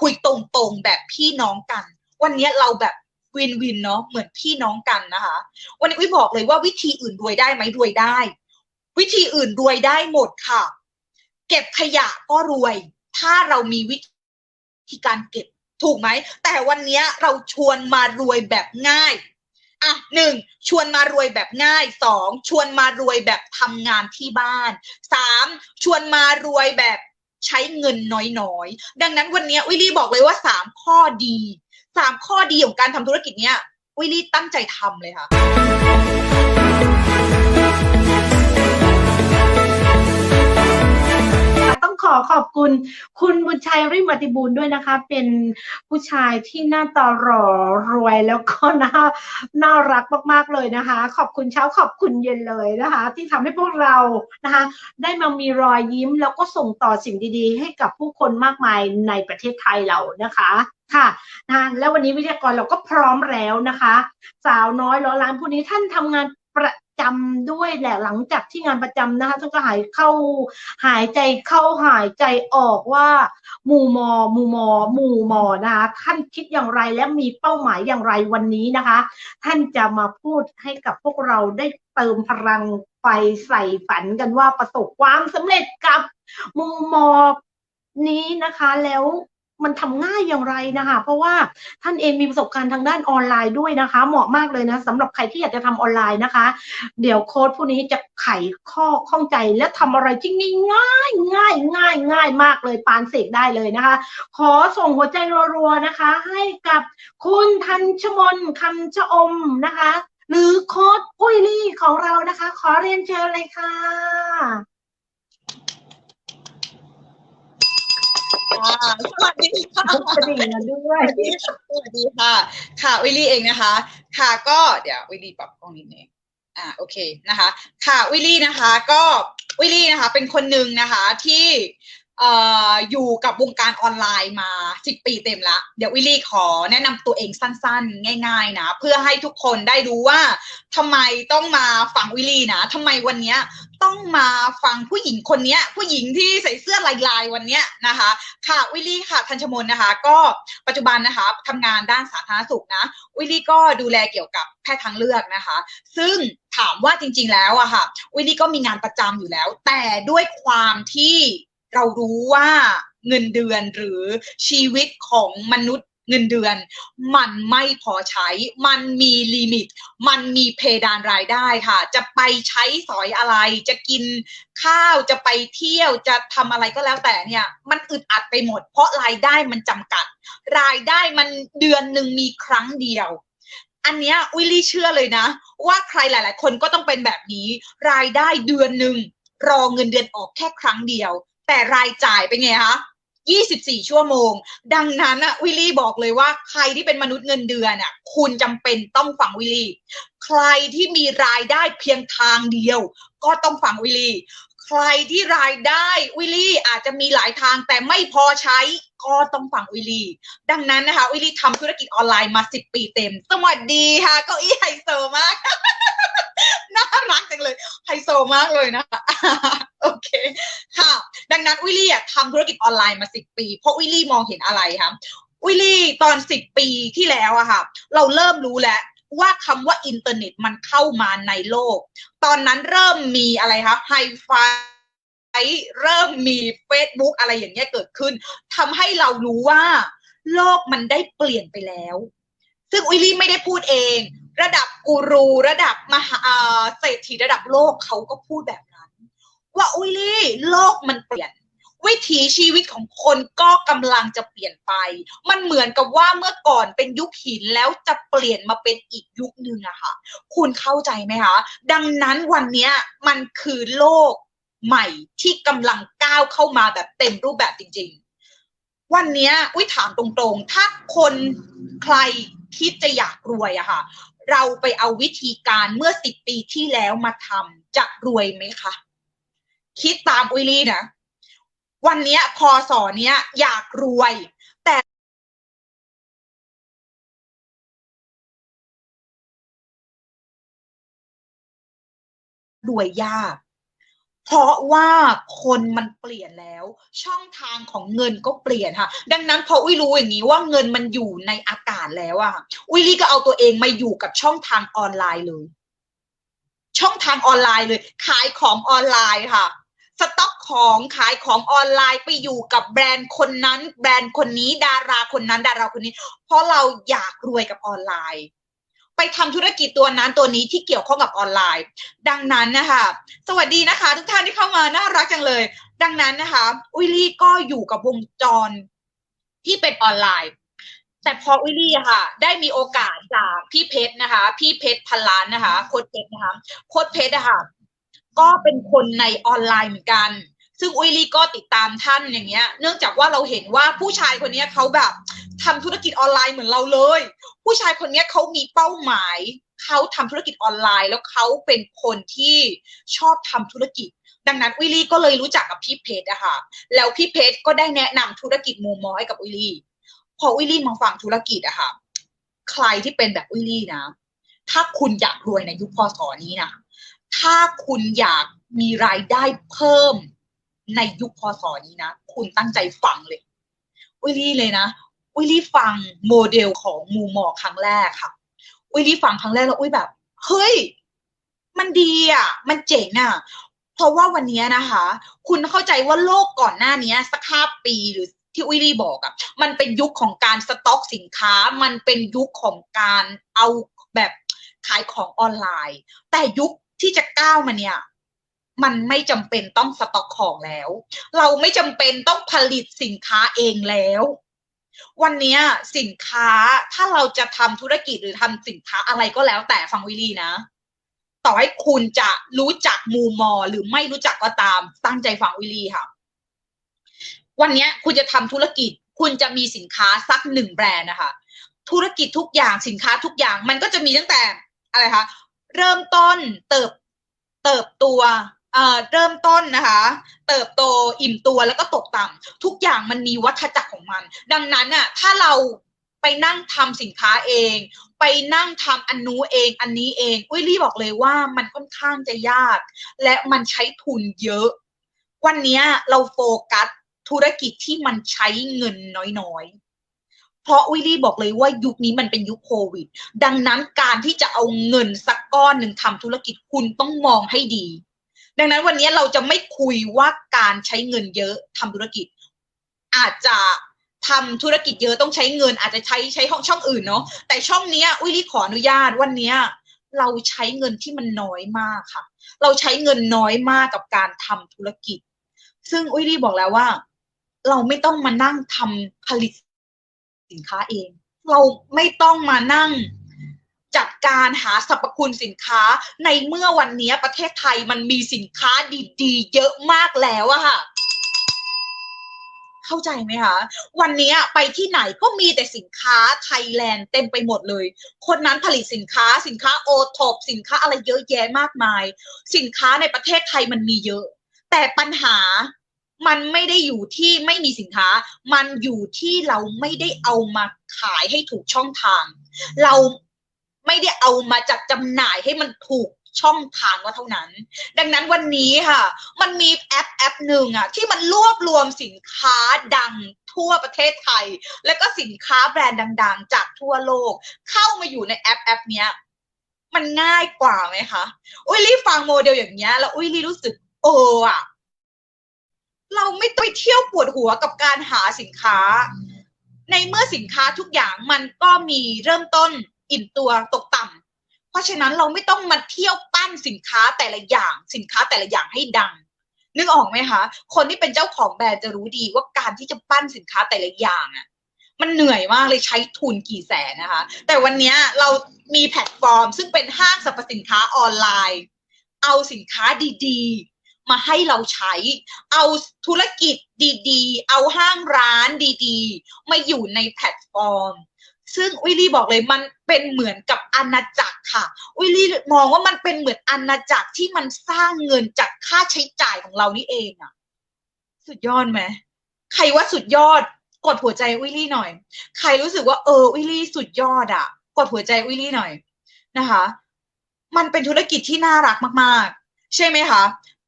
คุยตรงๆแบบพี่น้องกัน วันนี้เราแบบวินวินเนาะเหมือนพี่น้องกันนะคะ วันนี้วิบอกเลยว่าวิธีอื่นรวยได้ไหมรวยได้ วิธีอื่นรวยได้หมดค่ะ เก็บขยะก็รวย ถ้าเรามีวิธีการเก็บถูกไหม แต่วันนี้เราชวนมารวยแบบง่ายอะหนึ่งชวนมารวยแบบง่ายสองชวนมารวยแบบทำงานที่บ้านสามชวนมารวยแบบ ใช้เงินน้อยๆ ดังนั้นวันนี้วิลลี่บอกเลยว่าสามข้อดีสามข้อดีของการทำธุรกิจเนี้ยวิลลี่ตั้งใจทำเลยค่ะ ขอขอบคุณ คุณบุญชัยริมอติบูลด้วยนะคะ เป็นผู้ชายที่หน้าตาหล่อรวยแล้วก็น่าน่ารักมากๆเลยนะคะ ขอบคุณเช้าขอบคุณเย็นเลยนะคะ ที่ทำให้พวกเรานะคะ ได้มามีรอยยิ้มแล้วก็ส่งต่อสิ่งดีๆ ให้กับผู้คนมากมายในประเทศไทยเรานะคะค่ะนะแล้ววันนี้วิทยากรเราก็พร้อมแล้วนะคะ สาวน้อยร้อยล้านผู้นี้ท่านทำงานประ จำด้วยแหละหลังจากที่งานประจำนะคะท่านก็หายเข้าหายใจเข้าหายใจออกว่าหมู่มอหมู่มอหมู่มอนะคะท่านคิดอย่างไรและมีเป้าหมายอย่างไรวันนี้นะคะ ท่านจะมาพูดให้กับพวกเราได้เติมพลังไฟใส่ฝันกันว่าประสบความสำเร็จกับหมู่มอนี้นะคะแล้ว มันทำง่ายอย่างไรนะคะ เพราะว่าท่านเองมีประสบการณ์ทางด้านออนไลน์ด้วยนะคะ เหมาะมากเลยนะสำหรับใครที่อยากจะทำออนไลน์นะคะ เดี๋ยวโค้ดผู้นี้จะไขข้อข้องใจและทำอะไรที่ง่ายง่ายง่ายง่ายมากเลยปานเสกได้เลยนะคะ ขอส่งหัวใจรัวๆนะคะ ให้กับคุณทันชมนคำชะอมนะคะ หรือโค้ดอุ้ยลี่ของเรานะคะ ขอเรียนเชิญเลยค่ะ ค่ะ สวัสดีค่ะกระดิ่งมาด้วยสวัสดีค่ะ ค่ะวิลลี่เองนะคะ ค่ะก็เดี๋ยววิลลี่ปรับกล้องนิดนึงอ่าโอเคนะคะ ค่ะวิลลี่นะคะ ก็วิลลี่นะคะ เป็นคนหนึ่งนะคะที่เอยู่กับวงการออนไลน์มาสิบปีเต็มละ เดี๋ยววิลลี่ขอแนะนำตัวเองสั้นๆ ง่าย ๆ นะ เพื่อให้ทุกคนได้รู้ว่าทำไมต้องมาฟังวิลลี่นะทำไมวันนี้ต้องมาฟังผู้หญิงคนนี้ผู้หญิงที่ใส่เสื้อลายๆวันนี้นะคะ ค่ะวิลลี่ค่ะทันชมนนะคะ ก็ปัจจุบันนะคะทำงานด้านสาธารณสุขนะ วิลลี่ก็ดูแลเกี่ยวกับแพทย์ทางเลือกนะคะ ซึ่งถามว่าจริง ๆ แล้วอะค่ะวิลลี่ก็มีงานประจำอยู่แล้ว แต่ด้วยความที่ เรารู้ว่าเงินเดือนหรือชีวิตของมนุษย์เงินเดือน มันไม่พอใช้ มันมีลิมิต มันมีเพดานรายได้ค่ะ จะไปใช้สอยอะไร จะกินข้าวจะไปเที่ยวจะทำอะไรก็แล้วแต่เนี่ย มันอึดอัดไปหมด เพราะรายได้มันจำกัด รายได้มันเดือนหนึ่งมีครั้งเดียวอันเนี้ยวิลลี่เชื่อเลยนะ ว่าใครหลาย ๆ คนก็ต้องเป็นแบบนี้ รายได้เดือนหนึ่งรอเงินเดือนออกแค่ครั้งเดียว แต่รายจ่ายเป็นไงคะ24 ชั่วโมง ดังนั้นอะวิลลี่บอกเลยว่าใครที่เป็นมนุษย์เงินเดือนอะคุณจำเป็นต้องฟังวิลลี่ ใครที่มีรายได้เพียงทางเดียว ก็ต้องฟังวิลลี่ ใครที่รายได้วิลลี่อาจจะมีหลายทางแต่ไม่พอใช้ก็ต้องฟังวิลลี่ ดังนั้นนะคะวิลลี่ทำธุรกิจออนไลน์มา 10 ปีเต็ม สวัสดีค่ะเก้าอี้ไฮโซมาก น่ารักจังเลยไฮโซมากเลยนะคะโอเคค่ะ ดังนั้นวิลลี่อะทำธุรกิจออนไลน์มา 10 ปี เพราะวิลลี่มองเห็นอะไรคะวิลลี่ตอน 10 ปีที่แล้วอะค่ะ เราเริ่มรู้แล้ว ว่าคำว่าอินเทอร์เน็ตมันเข้ามาในโลก ตอนนั้นเริ่มมีอะไรคะไฮไฟเริ่มมี Facebook อะไรอย่างเงี้ยเกิดขึ้นทำให้เรารู้ว่า โลกมันได้เปลี่ยนไปแล้ว ซึ่งวิลลี่ไม่ได้พูดเอง ระดับกูรูระดับมหาเศรษฐีระดับโลกเขาก็พูดแบบนั้น ว่าวิลลี่โลกมันเปลี่ยน วิถีชีวิตของคนก็กำลังจะเปลี่ยนไป มันเหมือนกับว่าเมื่อก่อนเป็นยุคหินแล้วจะเปลี่ยนมาเป็นอีกยุคหนึ่งอะค่ะ คุณเข้าใจไหมคะ ดังนั้นวันนี้มันคือโลกใหม่ที่กำลังก้าวเข้ามาแบบเต็มรูปแบบจริง ๆ วันนี้อุ้ยถามตรงๆ ถ้าคนใครคิดจะอยากรวยอะค่ะ เราไปเอาวิธีการเมื่อสิบปีที่แล้วมาทำจะรวยไหมคะ คิดตามอุยลี่นะ วันนี้พอสอเนี้ยอยากรวย แต่รวยยาก เพราะว่าคนมันเปลี่ยนแล้ว ช่องทางของเงินก็เปลี่ยนค่ะ ดังนั้นพออุ้ยรู้อย่างนี้ว่าเงินมันอยู่ในอากาศแล้วอะอุ้ยลี่ก็เอาตัวเองมาอยู่กับช่องทางออนไลน์เลย ช่องทางออนไลน์เลย ขายของออนไลน์ค่ะ สต็อกของขายของออนไลน์ไปอยู่กับแบรนด์คนนั้น แบรนด์คนนี้ดาราคนนั้น ดาราคนนี้ เพราะเราอยากรวยกับออนไลน์ ไปทำธุรกิจตัวนั้นตัวนี้ที่เกี่ยวข้องกับออนไลน์ ดังนั้นนะคะสวัสดีนะคะ ทุกท่านที่เข้ามาน่ารักจังเลย ดังนั้นนะคะ อุยลี่ก็อยู่กับวงจรที่เป็นออนไลน์แต่พออุยลี่ค่ะ ได้มีโอกาสจากพี่เพชรนะคะ พี่เพชรพันล้านนะคะโค้ดเพชรนะคะโค้ดเพชรอะคะ ก็เป็นคนในออนไลน์เหมือนกัน ซึ่งอุยลี่ก็ติดตามท่านอย่างเงี้ย เนื่องจากว่าเราเห็นว่าผู้ชายคนนี้เขาแบบทำธุรกิจออนไลน์เหมือนเราเลย ผู้ชายคนนี้เขามีเป้าหมาย เขาทำธุรกิจออนไลน์ แล้วเขาเป็นคนที่ชอบทำธุรกิจ ดังนั้นอุยลี่ก็เลยรู้จักกับพี่เพชรอะค่ะ แล้วพี่เพชรก็ได้แนะนำธุรกิจมูมอให้กับอุยลี่ พออุยลี่มาฟังธุรกิจอะค่ะ ใครที่เป็นแบบอุยลี่นะ ถ้าคุณอยากรวยในยุคพศนี้นะ ถ้าคุณอยากมีรายได้เพิ่มในยุคพศนี้นะ คุณตั้งใจฟังเลยอุยลี่เลยนะอุยลี่ฟังโมเดลของมูมอครั้งแรกค่ะอุยลี่ฟังครั้งแรกแล้วอุยแบบ เฮ้ย มันดีอะ มันเจ๋งอะ เพราะว่าวันนี้นะคะ คุณเข้าใจว่าโลกก่อนหน้านี้สักห้าปีหรือที่อุยลี่บอกอะ่ะมันเป็นยุคของการสต็อกสินค้า มันเป็นยุคของการเอาแบบขายของออนไลน์ แต่ยุค ที่จะก้าวมาเนี่ย มันไม่จำเป็นต้องสต็อกของแล้ว เราไม่จำเป็นต้องผลิตสินค้าเองแล้ว วันนี้สินค้าถ้าเราจะทำธุรกิจหรือทำสินค้าอะไรก็แล้วแต่ฟังวิลีนะ ต่อให้คุณจะรู้จักมูมอ หรือไม่รู้จักก็ตามตั้งใจฟังวิลีค่ะ วันนี้คุณจะทำธุรกิจ คุณจะมีสินค้าสักหนึ่งแบรนด์นะคะธุรกิจทุกอย่างสินค้าทุกอย่างมันก็จะมีตั้งแต่อะไรคะ เริ่มต้นเติบเติบตัวเอ่อเริ่มต้นนะคะ เติบโตอิ่มตัวแล้วก็ตกต่ำทุกอย่างมันมีวัฏจักรของมัน ดังนั้นน่ะถ้าเราไปนั่งทำสินค้าเอง ไปนั่งทำอันนู้เองอันนี้เองอุ้ยลี่บอกเลยว่ามันค่อนข้างจะยาก และมันใช้ทุนเยอะ วันนี้เราโฟกัสธุรกิจที่มันใช้เงินน้อยๆ เพราะวิลลี่บอกเลยว่ายุคนี้มันเป็นยุคโควิด ดังนั้นการที่จะเอาเงินสักก้อนหนึ่งทำธุรกิจคุณต้องมองให้ดี ดังนั้นวันนี้เราจะไม่คุยว่าการใช้เงินเยอะทำธุรกิจ อาจจะทำธุรกิจเยอะต้องใช้เงิน อาจจะใช้ใช้ห้องช่องอื่นเนาะแต่ช่องเนี้ยอุ้ยลี่ขออนุญาตวันเนี้ยเราใช้เงินที่มันน้อยมากค่ะ เราใช้เงินน้อยมากกับการทำธุรกิจ ซึ่งอุ้ยลี่บอกแล้วว่า เราไม่ต้องมานั่งทำผลิต สินค้าเอง เราไม่ต้องมานั่งจัดการหาสรรพคุณสินค้าในเมื่อวันนี้ประเทศไทยมันมีสินค้าดีๆ เยอะมากแล้วอะค่ะ เข้าใจไหมคะวันนี้ไปที่ไหนก็มีแต่สินค้าไทยแลนด์เต็มไปหมดเลย คนนั้นผลิตสินค้าสินค้าโอท็อปสินค้าอะไรเยอะแยะมากมาย สินค้าในประเทศไทยมันมีเยอะ แต่ปัญหา มันไม่ได้อยู่ที่ไม่มีสินค้า มันอยู่ที่เราไม่ได้เอามาขายให้ถูกช่องทาง เราไม่ได้เอามาจัดจำหน่ายให้มันถูกช่องทางว่าเท่านั้น ดังนั้นวันนี้ค่ะ มันมีแอปแอปหนึ่งอะที่มันรวบรวมสินค้าดังทั่วประเทศไทย แล้วก็สินค้าแบรนด์ดัง ๆ จากทั่วโลก เข้ามาอยู่ในแอปแอปเนี้ย มันง่ายกว่าไหมคะ อุ้ยรีฟังโมเดลอย่างเงี้ยแล้วอุ้ยรีรู้สึกเอออะ เราไม่ต้องไปเที่ยวปวดหัวกับการหาสินค้า ในเมื่อสินค้าทุกอย่างมันก็มีเริ่มต้นอิ่มตัวตกต่ำเพราะฉะนั้นเราไม่ต้องมาเที่ยวปั้นสินค้าแต่ละอย่างสินค้าแต่ละอย่างให้ดัง นึกออกไหมคะ คนที่เป็นเจ้าของแบรนด์จะรู้ดีว่าการที่จะปั้นสินค้าแต่ละอย่างอะมันเหนื่อยมากเลยใช้ทุนกี่แสนนะคะ แต่วันนี้เรามีแพลตฟอร์ม ซึ่งเป็นห้างสรรพสินค้าออนไลน์ เอาสินค้าดีๆ มาให้เราใช้ เอาธุรกิจดีๆ เอาห้างร้านดีๆ มาอยู่ในแพลตฟอร์ม ซึ่งอุยลี่บอกเลยมันเป็นเหมือนกับอาณาจักรค่ะอุยลี่มองว่ามันเป็นเหมือนอาณาจักรที่มันสร้างเงินจากค่าใช้จ่ายของเรานี่เองอะสุดยอดไหมใครว่าสุดยอด กดหัวใจอุยลี่หน่อย ใครรู้สึกว่าเอออุยลี่สุดยอดอะกดหัวใจอุยลี่หน่อยนะคะ มันเป็นธุรกิจที่น่ารักมาก ๆ ใช่ไหมคะ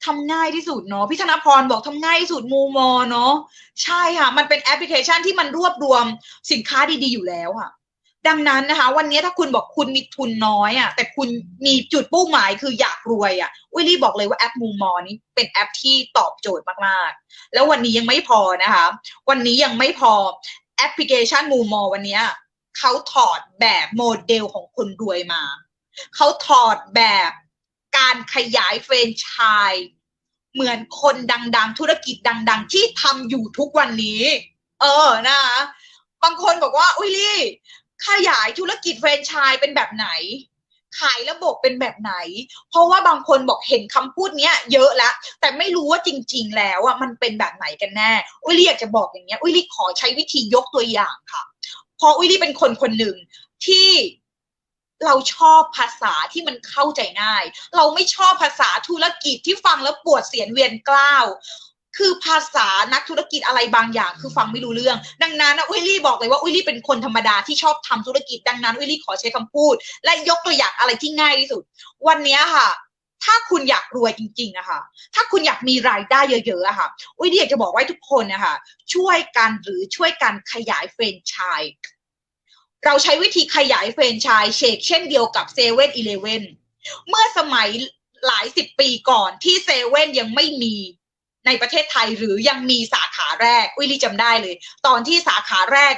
ทำง่ายที่สุดเนาะพี่ธนพรบอกทำง่ายที่สุดมูมอเนาะใช่ค่ะ มันเป็นแอปพลิเคชันที่มันรวบรวมสินค้าดีๆอยู่แล้วอะดังนั้นนะคะ วันนี้ถ้าคุณบอกคุณมีทุนน้อยอะแต่คุณมีจุดเป้าหมายคืออยากรวยอะวิลลี่บอกเลยว่าแอปมูมอนี้เป็นแอปที่ตอบโจทย์มากๆ แล้ววันนี้ยังไม่พอนะคะ วันนี้ยังไม่พอแอปพลิเคชันมูมอวันนี้เขาถอดแบบโมเดลของคนรวยมาเขาถอดแบบ การขยายแฟรนไชส์เหมือนคนดัง ๆ ธุรกิจดัง ๆ ที่ทำอยู่ทุกวันนี้ เออนะคะบางคนบอกว่าอุ้ยลี่ ขยายธุรกิจแฟรนไชส์เป็นแบบไหน ขายระบบเป็นแบบไหน เพราะว่าบางคนบอกเห็นคำพูดเนี้ยเยอะแล้ว แต่ไม่รู้ว่าจริง ๆ แล้วอะมันเป็นแบบไหนกันแน่อุ้ยลี่อยากจะบอกอย่างเงี้ยอุ้ยลี่ขอใช้วิธียกตัวอย่างค่ะ เพราะอุ้ยลี่เป็นคนคนหนึ่งที่ เราชอบภาษาที่มันเข้าใจง่าย เราไม่ชอบภาษาธุรกิจที่ฟังแล้วปวดเสียนเวียนกล้าวคือภาษานักธุรกิจอะไรบางอย่าง คือฟังไม่รู้เรื่อง ดังนั้นนะอุ้ยลี่บอกเลยว่าอุ้ยลี่เป็นคนธรรมดาที่ชอบทำธุรกิจดังนั้นอุ้ยลี่ขอใช้คำพูด และยกตัวอย่างอะไรที่ง่ายที่สุด วันนี้ค่ะ ถ้าคุณอยากรวยจริงๆอะค่ะ ถ้าคุณอยากมีรายได้เยอะๆอะค่ะอุ้ยลี่อยากจะบอกไว้ทุกคนนะคะช่วยกันหรือช่วยกันขยายแฟรนไชส์ เราใช้วิธีขยายแฟรนไชส์เชกเช่นเดียวกับเซเว่นอีเลเว่นเมื่อสมัยหลายสิบปีก่อนที่เซเว่นยังไม่มีในประเทศไทยหรือยังมีสาขาแรกอุ้ยลี่จำได้เลย ตอนที่สาขาแรก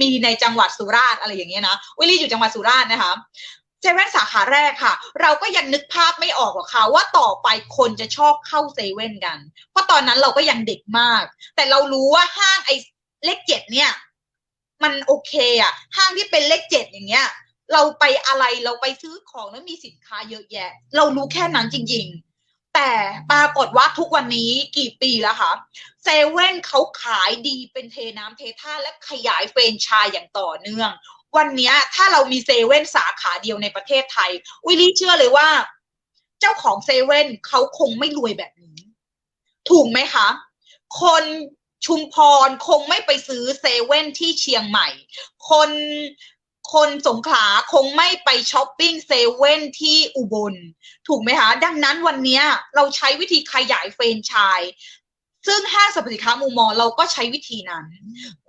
มีในจังหวัดสุราษฎร์อะไรอย่างเงี้ยนะอุ้ยลี่อยู่จังหวัดสุราษฎร์นะคะเซเว่นสาขาแรกค่ะ เราก็ยังนึกภาพไม่ออกหรอกค่ะว่าต่อไปคนจะชอบเข้าเซเว่นกัน เพราะตอนนั้นเราก็ยังเด็กมาก แต่เรารู้ว่าห้างไอ้เลขเจ็ดเนี่ย มันโอเคอะห้างที่เป็นเลขเจ็ดอย่างเงี้ย เราไปอะไรเราไปซื้อของแล้วมีสินค้าเยอะแยะ เรารู้แค่นั้นจริง ๆ แต่ปรากฏว่าทุกวันนี้กี่ปีแล้วคะเซเว่นเขาขายดีเป็นเทน้ำเทท่าและขยายเฟรนชส์อย่างต่อเนื่อง วันนี้ถ้าเรามีเซเว่นสาขาเดียวในประเทศไทย วิลลี่เชื่อเลยว่า เจ้าของเซเว่นเขาคงไม่รวยแบบนี้ ถูกไหมคะ คน ชุมพรคงไม่ไปซื้อเซเว่นที่เชียงใหม่ คนคนสงขลาคงไม่ไปช้อปปิ้งเซเว่นที่อุบล ถูกไหมคะ ดังนั้นวันนี้เราใช้วิธีขยายเฟรนไชส์ซึ่งห้างสรรพสินค้ามูมอเราก็ใช้วิธีนั้น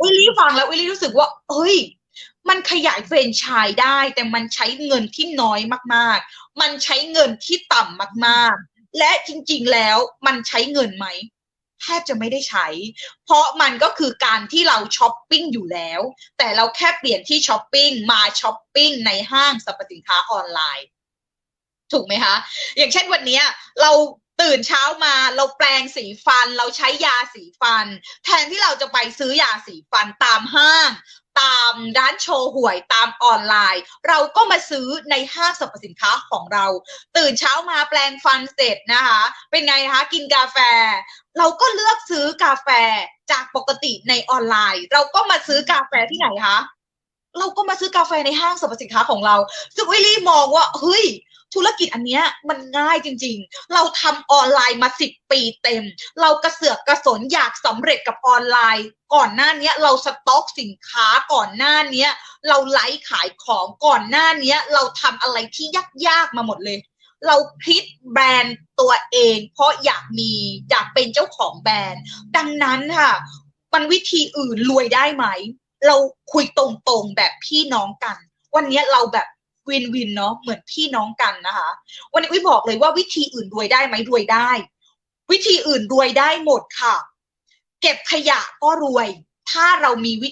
วิลลี่ฟังแล้ววิลลี่รู้สึกว่าเฮ้ย มันขยายเฟรนไชส์ได้ แต่มันใช้เงินที่น้อยมาก ๆ มันใช้เงินที่ต่ำมาก ๆ และจริง ๆ แล้วมันใช้เงินไหม แทบจะไม่ได้ใช้ เพราะมันก็คือการที่เราช้อปปิ้งอยู่แล้ว แต่เราแค่เปลี่ยนที่ช้อปปิ้งมาช้อปปิ้งในห้างสรรพสินค้าออนไลน์ ถูกไหมคะ อย่างเช่นวันนี้เราตื่นเช้ามาเราแปรงสีฟัน เราใช้ยาสีฟัน แทนที่เราจะไปซื้อยาสีฟันตามห้าง ตามร้านโชว์หวยตามออนไลน์ เราก็มาซื้อในห้างสรรพสินค้าของเรา ตื่นเช้ามาแปรงฟันเสร็จนะคะ เป็นไงคะกินกาแฟ เราก็เลือกซื้อกาแฟจากปกติในออนไลน์ เราก็มาซื้อกาแฟที่ไหนคะเราก็มาซื้อกาแฟในห้างสรรพสินค้าของเราซึ่งวิลลี่มองว่าเฮ้ย ธุรกิจอันเนี้ยมันง่ายจริง ๆ เราทำออนไลน์มาสิบปีเต็ม เรากระเสือกกระสนอยากสำเร็จกับออนไลน์ ก่อนหน้าเนี้ยเราสต็อกสินค้าก่อนหน้าเนี้ยเราไลฟ์ขายของก่อนหน้าเนี้ยเราทำอะไรที่ยากๆมาหมดเลย เราพลิกแบรนด์ตัวเอง เพราะอยากมีอยากเป็นเจ้าของแบรนด์ ดังนั้นค่ะมันวิธีอื่นรวยได้ไหม เราคุยตรงๆแบบพี่น้องกัน วันนี้เราแบบ วินวินเนาะเหมือนพี่น้องกันนะคะ วันนี้วิบอกเลยว่าวิธีอื่นรวยได้ไหมรวยได้ วิธีอื่นรวยได้หมดค่ะ เก็บขยะก็รวย ถ้าเรามีวิ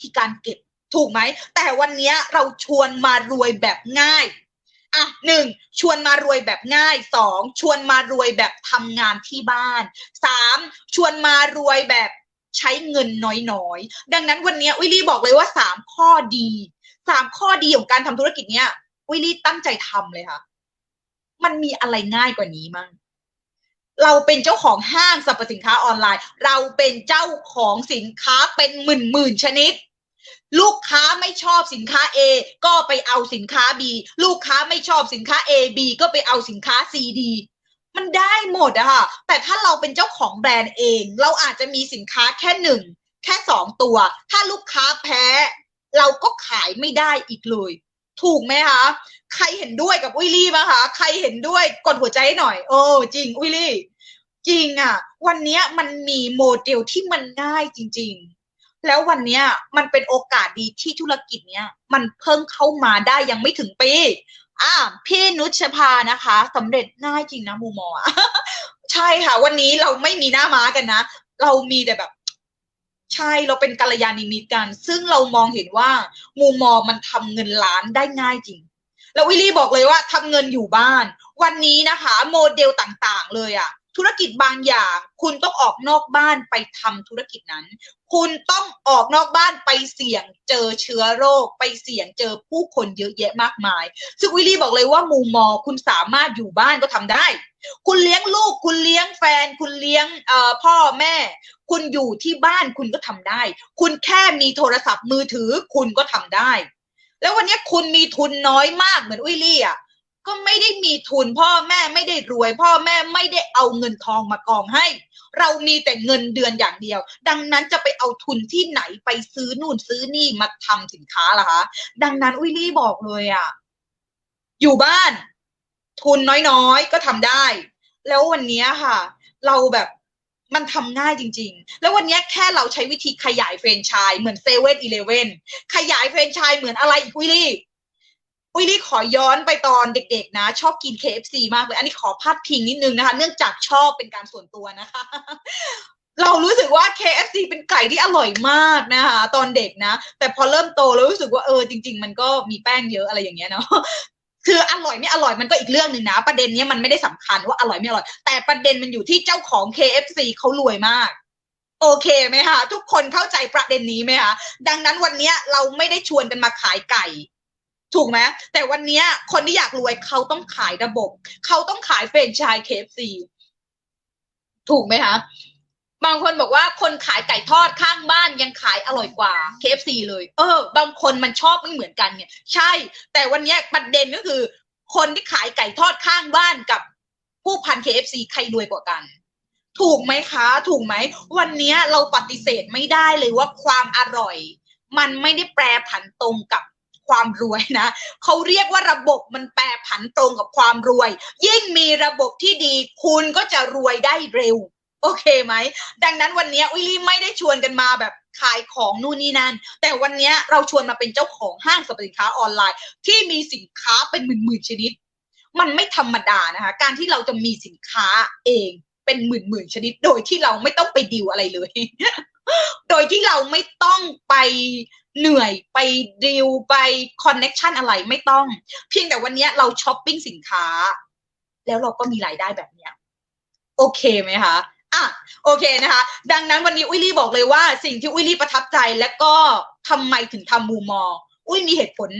ธีการเก็บถูกไหม แต่วันนี้เราชวนมารวยแบบง่ายอะหนึ่งชวนมารวยแบบง่ายสองชวนมารวยแบบทำงานที่บ้านสามชวนมารวยแบบใช้เงินน้อยๆ ดังนั้นวันนี้วิลลี่บอกเลยว่าสามข้อดี สามข้อดีของการทำธุรกิจเนี้ยวิลลี่ตั้งใจทำเลยค่ะ มันมีอะไรง่ายกว่านี้มั้งเราเป็นเจ้าของห้างสรรพสินค้าออนไลน์ เราเป็นเจ้าของสินค้าเป็นหมื่นหมื่นชนิด ลูกค้าไม่ชอบสินค้า A ก็ไปเอาสินค้า B ลูกค้าไม่ชอบสินค้า A B ก็ไปเอาสินค้า C D มันได้หมดอะค่ะ แต่ถ้าเราเป็นเจ้าของแบรนด์เอง เราอาจจะมีสินค้าแค่หนึ่ง แค่สองตัว ถ้าลูกค้าแพ้ เราก็ขายไม่ได้อีกเลย ถูกไหมคะใครเห็นด้วยกับอุ้ยลี่บ้างคะใครเห็นด้วยกดหัวใจให้หน่อย โอ้จริงอุ้ยลี่ จริงอะ วันนี้มันมีโมเดลที่มันง่ายจริง ๆ แล้ววันนี้มันเป็นโอกาสดีที่ธุรกิจเนี้ยมันเพิ่งเข้ามาได้ยังไม่ถึงปีอ่าพี่นุชภานะคะสำเร็จง่ายจริงนะมูมอใช่ค่ะ วันนี้เราไม่มีหน้าม้ากันนะ เรามีแต่แบบ ใช่เราเป็นกัลยาณมิตรกัน ซึ่งเรามองเห็นว่ามูมอมันทำเงินล้านได้ง่ายจริง แล้ววิลลี่บอกเลยว่าทำเงินอยู่บ้าน วันนี้นะคะ โมเดลต่างๆ เลยอะ ธุรกิจบางอย่าง คุณต้องออกนอกบ้านไปทำธุรกิจนั้น คุณต้องออกนอกบ้านไปเสี่ยงเจอเชื้อโรค ไปเสี่ยงเจอผู้คนเยอะแยะมากมาย ซึ่งวิลลี่บอกเลยว่ามูมอคุณสามารถอยู่บ้านก็ทำได้ คุณเลี้ยงลูก คุณเลี้ยงแฟน คุณเลี้ยงพ่อแม่ คุณอยู่ที่บ้านคุณก็ทำได้ คุณแค่มีโทรศัพท์มือถือคุณก็ทำได้ แล้ววันนี้คุณมีทุนน้อยมากเหมือนอุ้ยลี่อะ ก็ไม่ได้มีทุนพ่อแม่ไม่ได้รวย พ่อแม่ไม่ได้เอาเงินทองมากองให้ เรามีแต่เงินเดือนอย่างเดียว ดังนั้นจะไปเอาทุนที่ไหนไปซื้อนู่นซื้อนี่มาทำสินค้าล่ะคะดังนั้นอุ้ยลี่บอกเลยอะ อยู่บ้าน ทุนน้อยๆก็ทำได้ แล้ววันนี้ค่ะ เราแบบมันทำง่ายจริง ๆ แล้ววันนี้แค่เราใช้วิธีขยายแฟรนไชส์เหมือนเซเว่นอีเลเว่นขยายแฟรนไชส์เหมือนอะไรอีกวิล ลี่วิลลี่ขอย้อนไปตอนเด็กๆนะ ชอบกิน KFC มากเลย อันนี้ขอพาดพิงนิดนึงนะคะ เนื่องจากชอบเป็นการส่วนตัวนะคะ เรารู้สึกว่า KFC เป็นไก่ที่อร่อยมากนะคะ ตอนเด็กนะ แต่พอเริ่มโตแล้วรู้สึกว่าเออจริง ๆ มันก็มีแป้งเยอะอะไรอย่างเงี้ยเนาะคืออร่อยไม่อร่อยมันก็อีกเรื่องหนึ่งนะ ประเด็นเนี้ยมันไม่ได้สำคัญว่าอร่อยไม่อร่อย แต่ประเด็นมันอยู่ที่เจ้าของ KFC เขารวยมาก โอเคไหมคะทุกคนเข้าใจประเด็นนี้ไหมคะดังนั้นวันนี้เราไม่ได้ชวนกันมาขายไก่ ถูกไหมแต่วันนี้คนที่อยากรวยเขาต้องขายระบบ เขาต้องขายแฟรนไชส์ KFC ถูกไหมคะบางคนบอกว่าคนขายไก่ทอดข้างบ้านยังขายอร่อยกว่า KFC เลย เออ บางคนมันชอบไม่เหมือนกันเนี่ยใช่ แต่วันนี้ประเด็นก็คือ คนที่ขายไก่ทอดข้างบ้านกับผู้พัน KFC ใครรวยกว่ากัน ถูกไหมคะ ถูกไหม วันนี้เราปฏิเสธไม่ได้เลยว่าความอร่อย มันไม่ได้แปรผันตรงกับ ความรวยนะเขาเรียกว่าระบบมันแปรผันตรงกับความรวย ยิ่งมีระบบที่ดี คุณก็จะรวยได้เร็ว โอเคไหม ดังนั้นวันนี้วิลลี่ไม่ได้ชวนกันมาแบบขายของนู่นนี่นั่น แต่วันนี้เราชวนมาเป็นเจ้าของห้างสรรพสินค้าออนไลน์ ที่มีสินค้าเป็นหมื่นๆชนิด มันไม่ธรรมดานะคะ การที่เราจะมีสินค้าเองเป็นหมื่นๆชนิด โดยที่เราไม่ต้องไปดิวอะไรเลย โดยที่เราไม่ต้องไปเหนื่อยไปดิวไปคอนเน็ชันอะไรไม่ต้อง เพียงแต่วันนี้เราช้อปปิ้งสินค้า แล้วเราก็มีรายได้แบบเนี้ยโอเคไหมคะอะโอเคนะคะ ดังนั้นวันนี้อุ้ยลี่บอกเลยว่าสิ่งที่อุ้ยลี่ประทับใจและก็ทำไมถึงทำมูมอ อุ้ยมีเหตุผล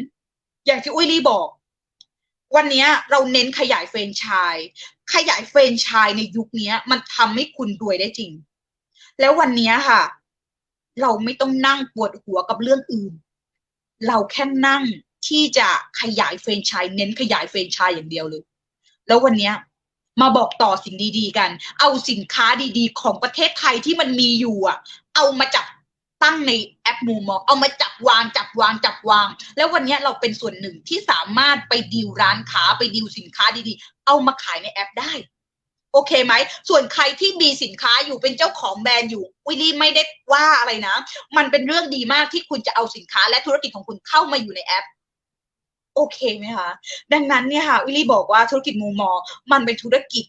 อย่างที่อุ้ยลี่บอก วันนี้เราเน้นขยายเฟรนชส์ขยายเฟรนชส์ในยุคนี้มันทำให้คุณรวยได้จริง แล้ววันนี้ค่ะ เราไม่ต้องนั่งปวดหัวกับเรื่องอื่น เราแค่นั่งที่จะขยายเฟรนไชส์เน้นขยายเฟรนไชส์อย่างเดียวเลย แล้ววันนี้มาบอกต่อสิ่งดีๆกัน เอาสินค้าดีๆ ของประเทศไทยที่มันมีอยู่อะ เอามาจับตั้งในแอปมูมองเอามาจับวางจับวางจับวาง แล้ววันนี้เราเป็นส่วนหนึ่งที่สามารถไปดีลร้านค้าไปดีลสินค้าดีๆ เอามาขายในแอปได้ โอเคไหม ส่วนใครที่มีสินค้าอยู่เป็นเจ้าของแบรนด์อยู่วิลลี่ไม่ได้ว่าอะไรนะ มันเป็นเรื่องดีมากที่คุณจะเอาสินค้าและธุรกิจของคุณเข้ามาอยู่ในแอป โอเคไหมคะ ดังนั้นเนี่ยค่ะวิลลี่บอกว่าธุรกิจมูมอ มันเป็นธุรกิจ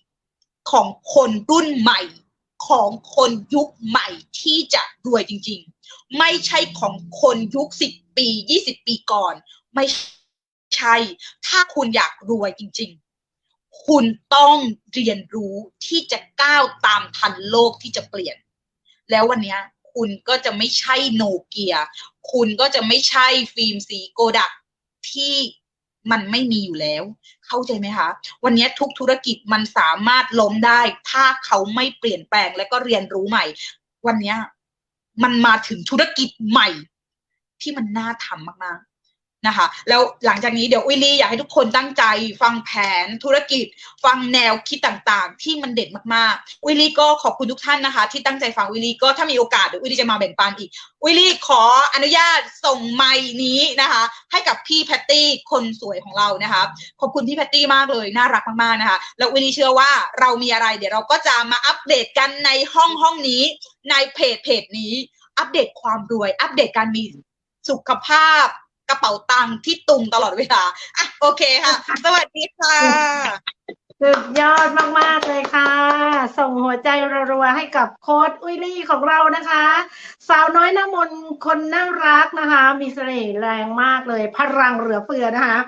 ของคนรุ่นใหม่ ของคนยุคใหม่ที่จะรวยจริง ๆ ไม่ใช่ของคนยุคสิบปียี่สิบปีก่อน ไม่ใช่ ถ้าคุณอยากรวยจริง ๆ คุณต้องเรียนรู้ที่จะก้าวตามทันโลกที่จะเปลี่ยน แล้ววันนี้คุณก็จะไม่ใช่โนเกีย คุณก็จะไม่ใช่ฟิล์มสีโกดักที่มันไม่มีอยู่แล้ว เข้าใจไหมคะ วันนี้ทุกธุรกิจมันสามารถล้มได้ ถ้าเขาไม่เปลี่ยนแปลงและก็เรียนรู้ใหม่ วันนี้มันมาถึงธุรกิจใหม่ ที่มันน่าทำมาก นะคะ แล้วหลังจากนี้เดี๋ยววิลลี่อยากให้ทุกคนตั้งใจ ฟังแผนธุรกิจ ฟังแนวคิดต่างๆ ที่มันเด็ดมากๆวิลลี่ก็ขอบคุณทุกท่านนะคะ ที่ตั้งใจฟังวิลลี่ก็ถ้ามีโอกาสเดี๋ยววิลลี่จะมาแบ่งปันอีกวิลลี่ขออนุญาตส่งไมค์นี้นะคะ ให้กับพี่แพตตี้คนสวยของเรานะคะขอบคุณพี่แพตตี้มากเลยน่ารักมากๆนะคะแล้ววิลลี่เชื่อว่าเรามีอะไร เดี๋ยวเราก็จะมาอัปเดตกันในห้องห้องนี้ ในเพจเพจนี้ อัปเดตความรวย อัปเดตการมีสุขภาพ กระเป๋าตังค์ที่ตุงตลอดเวลาอะโอเคค่ะ สวัสดีค่ะสุดยอดมาก ๆ เลยค่ะ ส่งหัวใจรัวๆให้กับโค้ดอุ้ยลี่ของเรานะคะ สาวน้อยน้ำมนต์คนน่ารักนะคะ มีเสน่ห์แรงมากเลย พลังเหลือเฟือนะคะ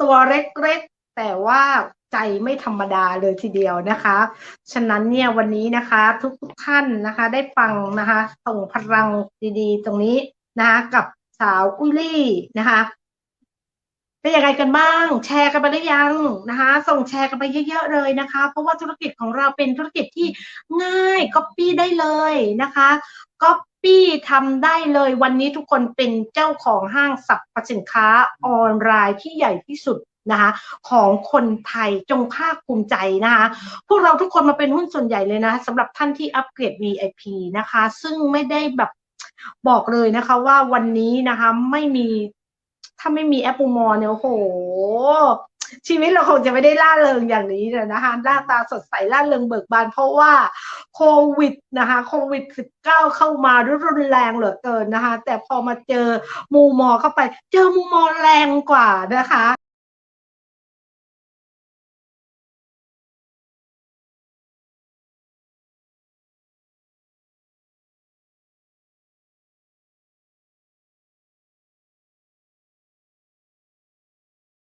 ตัวเล็ก ๆ แต่ว่าใจไม่ธรรมดาเลยทีเดียวนะคะ ฉะนั้นเนี่ยวันนี้นะคะ ทุกๆท่านนะคะ ได้ฟังนะคะส่งพลังดีๆ ตรงนี้นะคะกับ สาวอุ้ยลี่นะคะเป็นยังไงกันบ้าง แชร์กันไปหรือยังนะคะ ส่งแชร์กันไปเยอะๆเลยนะคะ เพราะว่าธุรกิจของเราเป็นธุรกิจที่ง่ายก๊อปปี้ได้เลยนะคะก๊อปปี้ทำได้เลยวันนี้ทุกคนเป็นเจ้าของห้างสรรพสินค้าออนไลน์ที่ใหญ่ที่สุดนะคะของคนไทยจงภาคภูมิใจนะคะพวกเราทุกคนมาเป็นหุ้นส่วนใหญ่เลยนะสำหรับท่านที่อัปเกรด VIP นะคะ ซึ่งไม่ได้แบบ บอกเลยนะคะว่าวันนี้นะคะไม่มีถ้าไม่มีแอปปูมอเนี่ยโอ้โห ชีวิตเราคงจะไม่ได้ล่าเริงอย่างนี้เลยนะคะหน้าตาสดใสล่าเริงเบิกบาน เพราะว่าโควิดนะคะโควิด -19 เข้ามารุนแรงเหลือเกินนะคะ แต่พอมาเจอมูมอเข้าไป เจอมูมอแรงกว่านะคะ